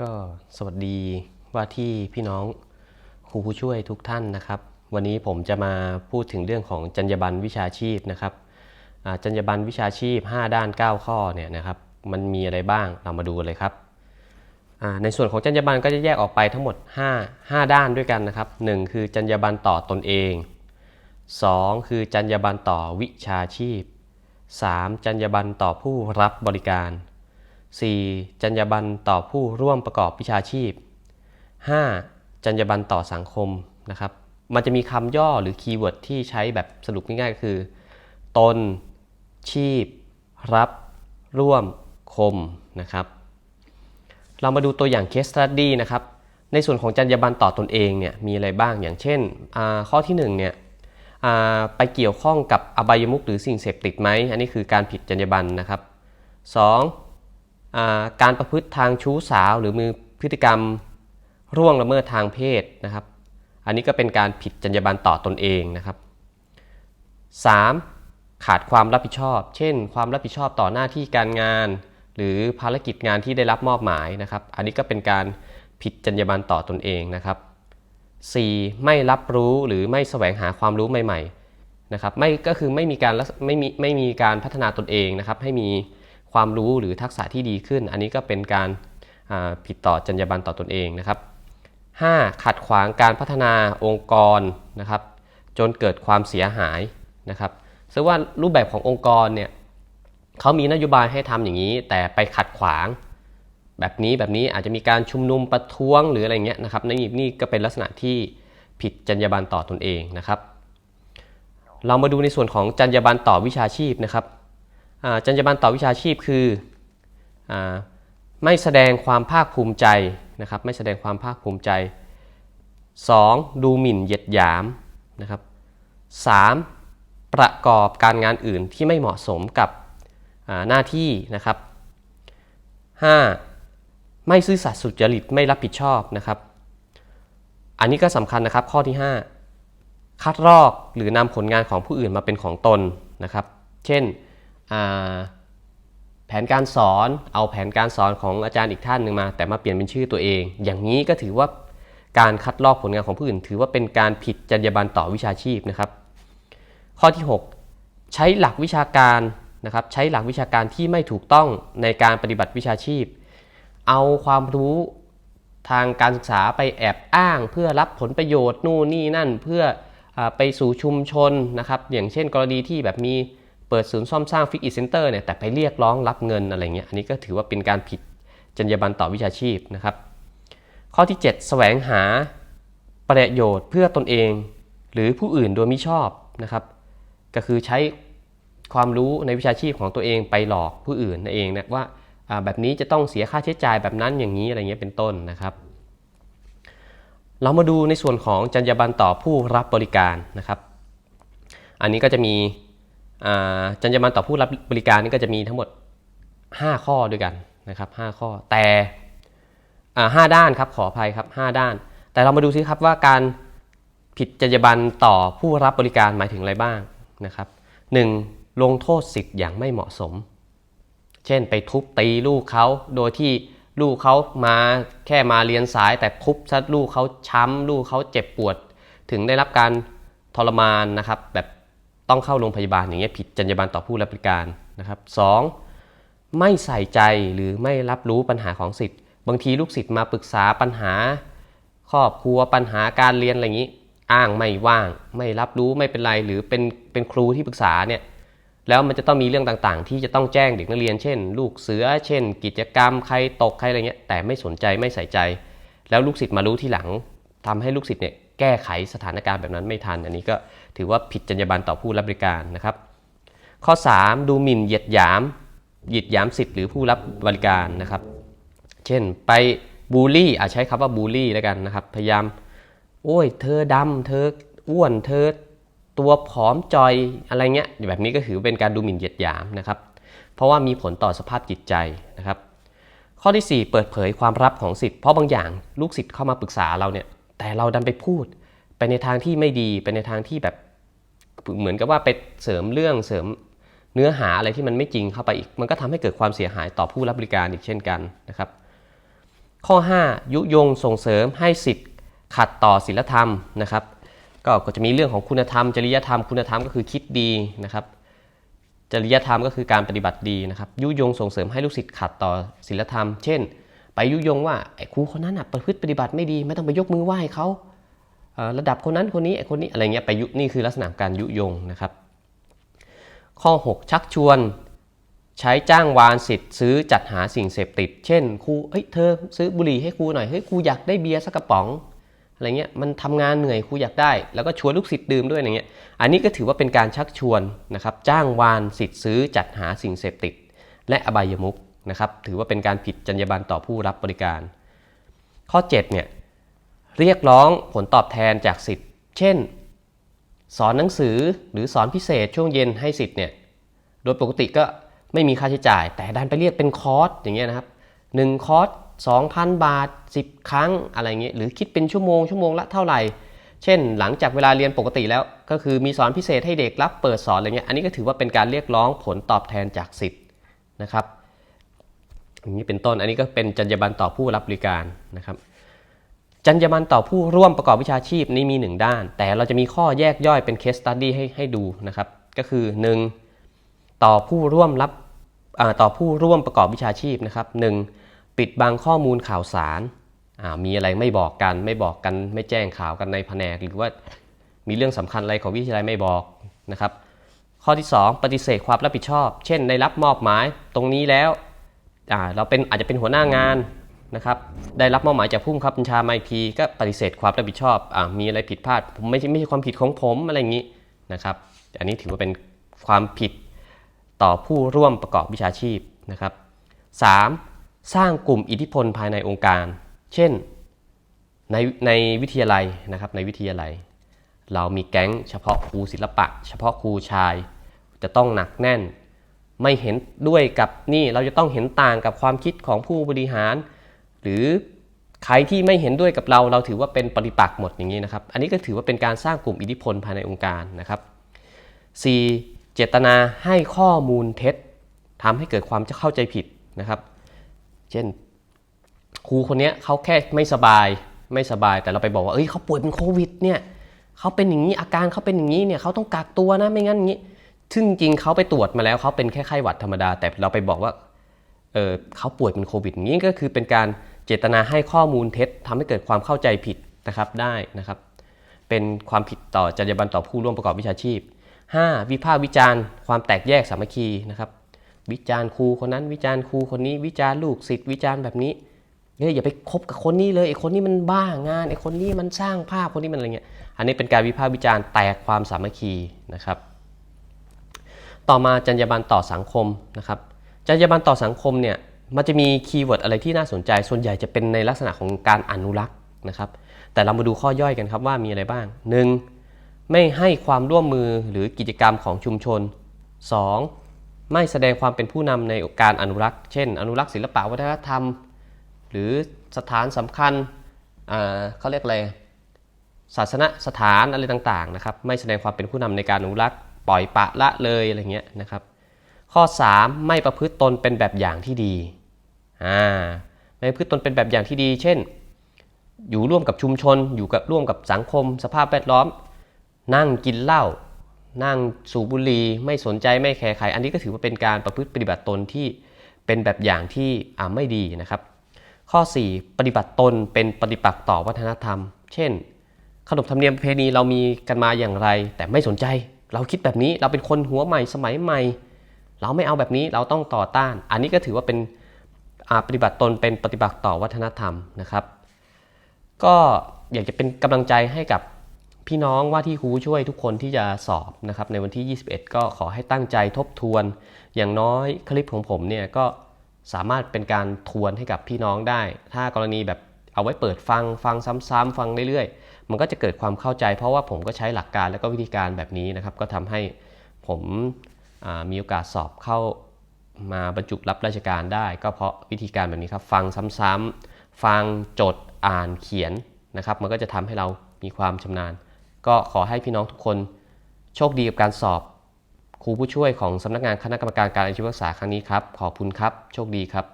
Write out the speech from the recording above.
ก็สวัสดีว่าที่พี่น้องครูผู้ช่วยทุกท่านนะครับ วันนี้ผมจะมาพูดถึงเรื่องของจรรยาบรรณวิชาชีพนะครับจรรยาบรรณวิชาชีพ 5 ด้าน 9 ข้อเนี่ยนะครับมันมีอะไรบ้างเรามาดูกันเลยครับในส่วนของจรรยาบรรณก็จะแยกออกไปทั้งหมด 5 5 ด้านด้วยกันนะครับ 1 คือจรรยาบรรณต่อตนเอง 2 คือจรรยาบรรณต่อวิชาชีพ 3. จรรยาบรรณต่อผู้รับบริการ 4. จรรยาบรรณต่อผู้ร่วมประกอบวิชาชีพ 5. จรรยาบรรณต่อสังคมนะครับ มันจะมีคำย่อหรือคีย์เวิร์ดที่ใช้แบบสรุปง่ายๆก็คือ ตน ชีพ รับ ร่วม คมนะครับ เรามาดูตัวอย่าง case study นะครับ ในส่วนของจรรยาบรรณต่อตนเองเนี่ยมีอะไรบ้างอย่างเช่น ข้อที่1เนี่ยไปเกี่ยวข้องกับอบายมุขหรือสิ่งเสพติดไหม อันนี้คือการผิดจรรยาบรรณนะครับ 2. การประพฤติทางชู้สาว หรือมีพฤติกรรมร่วงละเมิดทางเพศนะครับ อันนี้ก็เป็นการผิดจรรยาบรรณต่อตนเองนะครับ 3. ขาดความรับผิดชอบ เช่น ความรับผิดชอบต่อหน้าที่การงาน หรือภารกิจงานที่ได้รับมอบหมายนะครับ อันนี้ก็เป็นการผิดจรรยาบรรณต่อตนเองนะครับ 4. ไม่รับรู้หรือไม่แสวงหาความรู้ใหม่ ๆ นะครับ ไม่ก็คือไม่มีการไม่มีไม่มีการพัฒนาตนเองนะครับ ให้มี ความรู้หรือทักษะที่ดีขึ้น อันนี้ก็เป็นการผิดต่อจรรยาบรรณต่อตนเองนะครับ 5. ขัดขวางการพัฒนาองค์กรนะครับ จนเกิดความเสียหายนะครับซึ่งว่ารูปแบบขององค์กรเนี่ยเขามีนโยบายให้ทำอย่างนี้ แต่ไปขัดขวาง แบบนี้แบบนี้อาจจะมีการชุมนุมประท้วงหรืออะไรเงี้ยนะครับนี่นี่ก็เป็นลักษณะที่ผิดจรรยาบรรณต่อตนเองนะครับ เรามาดูในส่วนของจรรยาบรรณต่อวิชาชีพนะครับ จรรยาบรรณต่อวิชาชีพคืออไม่แสดงความภาคภูมิใจนะครับไม่แสดงความภาคภูมิใจ 2. ดูหมิ่นเหยียดหยามนะครับ 3. ประกอบการงานอื่นที่ไม่เหมาะสมกับหน้าที่นะครับ 5. ไม่ซื่อสัตย์สุจริตไม่รับผิดชอบนะครับ อันนี้ก็สำคัญนะครับข้อที่ 5 คัดลอกหรือนำผลงานของผู้อื่นมาเป็นของตนนะครับ เช่น แผนการสอนเอาแผนการสอนของอาจารย์อีกท่านหนึ่งมา แต่มาเปลี่ยนเป็นชื่อตัวเอง อย่างนี้ก็ถือว่าการคัดลอกผลงานของผู้อื่น ถือว่าเป็นการผิดจรรยาบรรณต่อวิชาชีพนะครับ ข้อที่ 6 ใช้หลักวิชาการนะครับใช้หลักวิชาการที่ไม่ถูกต้องในการปฏิบัติวิชาชีพ เอาความรู้ทางการศึกษาไปแอบอ้าง เพื่อรับผลประโยชน์นู่นนี่นั่นเพื่ออไปสู่ชุมชนนะครับ อย่างเช่นกรณีที่แบบมี ปิดศูนย์ซ่อมสร้างฟิกอิเซ็นเตอร์เนี่ยแต่ไปเรียกร้องรับเงินอะไรเงี้ยอันนี้ก็ถือว่าเป็นการผิดจรรยาบรรณต่อวิชาชีพนะครับ ข้อที่ 7 แสวงหาประโยชน์เพื่อตนเอง หรือผู้อื่นโดยมิชอบนะครับ ก็คือใช้ความรู้ในวิชาชีพของตัวเองไปหลอกผู้อื่นนั่นเองนะว่าแบบนี้จะต้องเสียค่าใช้จ่ายแบบนั้นอย่างนี้อะไรเงี้ยเป็นต้นนะครับ เรามาดูในส่วนของจรรยาบรรณต่อผู้รับบริการนะครับ อันนี้ก็จะมี จรรยาบรรณต่อผู้รับบริการนี่ก็จะมีทั้งหมด 5 ข้อด้วยกันนะครับ5ข้อแต่ห้าด้านครับขออภัยครับ 5 ด้าน แต่เรามาดูซิครับว่าการผิดจรรยาบรรณต่อผู้รับบริการหมายถึงอะไรบ้างนะครับ 1. ลงโทษสิทธิ์อย่างไม่เหมาะสม เช่นไปทุบตีลูกเขาโดยที่ลูกเขามาแค่มาเรียนสายแต่ทุบซะลูกเขาช้ำลูกเขาเจ็บปวด ถึงได้รับการทรมานนะครับ แบบ ต้องเข้าโรงพยาบาลอย่างเงี้ยผิดจรรยาบรรณต่อผู้รับบริการนะครับ 2. ไม่ใส่ใจหรือไม่รับรู้ปัญหาของสิทธิ์ บางทีลูกศิษย์มาปรึกษาปัญหา ครอบครัวปัญหาการเรียนอะไรอย่างนี้ อ้างไม่ว่าง ไม่รับรู้ไม่เป็นไรหรือเป็นเป็นครูที่ปรึกษาเนี่ยแล้วมันจะต้องมีเรื่องต่างๆ ที่จะต้องแจ้งเด็กนักเรียน เช่น ลูกเสือ เช่น กิจกรรมใครตกใครอะไรเงี้ยแต่ไม่สนใจไม่ใส่ใจ แล้วลูกศิษย์มารู้ที่หลังทำให้ลูกศิษย์เนี่ยแก้ไขสถานการณ์แบบนั้นไม่ทัน อันนี้ก็ ถือว่าผิดจรรยาบรรณต่อผู้รับบริการนะครับ ข้อ 3 ดูหมิ่นเหยียดหยามเหยียดหยามสิทธิ์หรือผู้รับบริการนะครับ เช่นไปบูลลี่อาจใช้คำว่าบูลลี่แล้วกันนะครับ พยายามโอ้ย เธอดำเธออ้วน เธอตัวผอมจอยอะไรเงี้ยแบบนี้ก็ถือเป็นการดูหมิ่นเหยียดหยามนะครับ เพราะว่ามีผลต่อสภาพจิตใจนะครับ ข้อที่ 4 เปิดเผยความลับของสิทธิ์เพราะบางอย่างลูกศิษย์เข้ามาปรึกษาเราเนี่ยแต่เราดันไปพูด ไปในทางที่ไม่ดีไปในทางที่แบบ เหมือนกับว่าไปเสริมเรื่องเสริมเนื้อหาอะไรที่มันไม่จริงเข้าไปอีก มันก็ทำให้เกิดความเสียหายต่อผู้รับบริการอีกเช่นกันนะครับ ข้อ 5 ยุยงส่งเสริมให้สิทธิ์ขัดต่อศีลธรรมนะครับ ก็จะมีเรื่องของคุณธรรม จริยธรรมคุณธรรมก็คือคิดดีนะครับ จริยธรรมก็คือการปฏิบัติดีนะครับ ยุยงส่งเสริมให้ลูกศิษย์ขัดต่อศีลธรรม เช่น ไปยุยงว่าไอ้ครูคนนั้นน่ะประพฤติปฏิบัติไม่ดี ไม่ต้องไปยกมือไหว้เขา ระดับคนนั้นคนนี้ไอ้คนนี้อะไรเงี้ยไปยุนี่คือลักษณะการยุยงนะครับ ข้อ 6 ชักชวนใช้จ้างวานสิทธิ์ซื้อจัดหาสิ่งเสพติด เช่นครูเฮ้ยเธอซื้อบุหรี่ให้ครูหน่อยเฮ้ยครูอยากได้เบียร์สักกระป๋องอะไรเงี้ยมันทำงานเหนื่อยครูอยากได้ แล้วก็ชวนลูกศิษย์ดื่มด้วยอย่างเงี้ยอันนี้ก็ถือว่าเป็นการชักชวนนะครับจ้างวานสิทธิ์ซื้อจัดหาสิ่งเสพติด และอบายมุขนะครับถือว่าเป็นการผิดจรรยาบรรณต่อผู้รับบริการ ข้อ7เนี่ย เรียกร้องผลตอบแทนจากสิทธิ์ เช่น สอนหนังสือหรือสอนพิเศษช่วงเย็นให้สิทธิ์เนี่ย โดยปกติก็ไม่มีค่าใช้จ่าย แต่ดันไปเรียกเป็นคอร์สอย่างเงี้ยนะครับ1คอร์ส2,000 บาท 10 ครั้งอะไรเงี้ยหรือคิดเป็นชั่วโมงชั่วโมงละเท่าไหร่ เช่น หลังจากเวลาเรียนปกติแล้ว ก็คือมีสอนพิเศษให้เด็กรับเปิดสอนอะไรเงี้ย อันนี้ก็ถือว่าเป็นการเรียกร้องผลตอบแทนจากสิทธิ์นะครับอย่างนี้เป็นต้น อันนี้ก็เป็นจรรยาบรรณต่อผู้รับบริการนะครับ จรรยาบรรณต่อผู้ร่วมประกอบวิชาชีพนี่มีหนึ่งด้าน แต่เราจะมีข้อแยกย่อยเป็น case study ให้ให้ดูนะครับ ก็คือ 1. ต่อผู้ร่วมรับต่อผู้ร่วมประกอบวิชาชีพนะครับ 1. ปิดบังข้อมูลข่าวสาร มีอะไรไม่บอกกัน ไม่บอกกันไม่แจ้งข่าวกันในแผนก หรือว่ามีเรื่องสำคัญอะไรของวิทยาลัยไม่บอกนะครับ ข้อที่ 2 ปฏิเสธความรับผิดชอบ เช่น ได้รับมอบหมายตรงนี้แล้วเราเป็นอาจจะเป็นหัวหน้างาน นะครับได้รับมอบหมายจากผู้บังคับบัญชามาอีกทีก็ปฏิเสธความรับผิดชอบอมีอะไรผิดพลาดผมไม่ใช่ไม่ใช่ความผิดของผมอะไรอย่างนี้นะครับอันนี้ถือว่าเป็นความผิดต่อผู้ร่วมประกอบวิชาชีพนะครับ 3. สร้างกลุ่มอิทธิพลภายในองค์การ เช่นในในวิทยาลัยนะครับในวิทยาลัย เรามีแก๊งเฉพาะครูศิลปะ เฉพาะครูชาย จะต้องหนักแน่น ไม่เห็นด้วยกับนี่เราจะต้องเห็นต่างกับความคิดของผู้บริหาร หรือใครที่ไม่เห็นด้วยกับเราเราถือว่าเป็นปฏิปักษ์หมดอย่างนี้นะครับ อันนี้ก็ถือว่าเป็นการสร้างกลุ่มอิทธิพลภายในองค์การนะครับ 4. เจตนาให้ข้อมูลเท็จทำให้เกิดความเข้าใจผิดนะครับ เช่นครูคนนี้เขาแค่ไม่สบายไม่สบายแต่เราไปบอกว่าเอ้ยเขาป่วยเป็นโควิดเนี่ยเขาเป็นอย่างนี้อาการเขาเป็นอย่างนี้เนี่ยเขาต้องกักตัวนะไม่งั้นอย่างนี้ซึ่งจริงเขาไปตรวจมาแล้วเขาเป็นแค่ไข้หวัดธรรมดา แต่เราไปบอกว่าเออเขาป่วยเป็นโควิดอย่างนี้ก็คือเป็นการ เจตนาให้ข้อมูลเท็จทำให้เกิดความเข้าใจผิดนะครับได้นะครับ เป็นความผิดต่อจรรยาบรรณต่อผู้ร่วมประกอบวิชาชีพ 5. วิพากษ์วิจารณ์ ความแตกแยกสามัคคีนะครับ วิจารณ์ครูคนนั้นวิจารณ์ครูคนนี้ วิจารณ์ลูกศิษย์วิจารณ์แบบนี้เฮ้ยอย่าไปคบกับคนนี้เลยไอ้คนนี้มันบ้างานไอ้คนนี้มันสร้างภาพคนนี้มันอะไรเงี้ยอันนี้เป็นการวิพากษ์วิจารณ์แตกความสามัคคีนะครับ ต่อมาจรรยาบรรณต่อสังคมนะครับจรรยาบรรณต่อสังคมเนี่ย มันจะมีคีย์เวิร์ดอะไรที่น่าสนใจ ส่วนใหญ่จะเป็นในลักษณะของการอนุรักษ์นะครับ แต่เรามาดูข้อย่อยกันครับว่ามีอะไรบ้าง 1. ไม่ให้ความร่วมมือหรือกิจกรรมของชุมชน 2. ไม่แสดงความเป็นผู้นำในการอนุรักษ์ เช่น อนุรักษ์ศิลปะวัฒนธรรม หรือสถานสำคัญเขาเรียกอะไรศาสนสถานอะไรต่างๆนะครับ ไม่แสดงความเป็นผู้นำในการอนุรักษ์ ปล่อยปะละเลยอะไรเงี้ยนะครับ ข้อ 3 ไม่ประพฤติตนเป็นแบบอย่างที่ดี อ่าไม่พฤติตนเป็นแบบอย่างที่ดี เช่น อยู่ร่วมกับชุมชน อยู่กับร่วมกับสังคม สภาพแวดล้อม นั่งกินเหล้า นั่งสูบบุหรี่ไม่สนใจไม่แคร์ใคร อันนี้ก็ถือว่าเป็นการประพฤติปฏิบัติตนที่เป็นแบบอย่างที่อ่าไม่ดีนะครับ ข้อ 4 ปฏิบัติตนเป็นปฏิปักษ์ต่อวัฒนธรรม เช่น ขนบธรรมเนียมประเพณีเรามีกันมาอย่างไร แต่ไม่สนใจ เราคิดแบบนี้เราเป็นคนหัวใหม่สมัยใหม่ เราไม่เอาแบบนี้เราต้องต่อต้าน อันนี้ก็ถือว่าเป็น ปฏิบัติตนเป็นปฏิบัติต่อวัฒนธรรมนะครับ ก็อยากจะเป็นกำลังใจให้กับพี่น้องว่าที่ครูช่วยทุกคนที่จะสอบนะครับในวันที่ 21 ก็ขอให้ตั้งใจทบทวน อย่างน้อยคลิปของผมเนี่ยก็สามารถเป็นการทวนให้กับพี่น้องได้ ถ้ากรณีแบบเอาไว้เปิดฟังฟังซ้ำๆฟังเรื่อยๆ มันก็จะเกิดความเข้าใจ เพราะว่าผมก็ใช้หลักการและก็วิธีการแบบนี้นะครับ ก็ทำให้ผมมีโอกาสสอบเข้า มาบรรจุรับราชการได้ ก็เพราะวิธีการแบบนี้ครับฟังซ้ำๆฟังจดอ่านเขียนนะครับ มันก็จะทำให้เรามีความชำนาญ ก็ขอให้พี่น้องทุกคนโชคดีกับการสอบ ครูผู้ช่วยของสำนักงานคณะกรรมการการอาชีวศึกษาครั้งนี้ครับ ขอบคุณครับ โชคดีครับ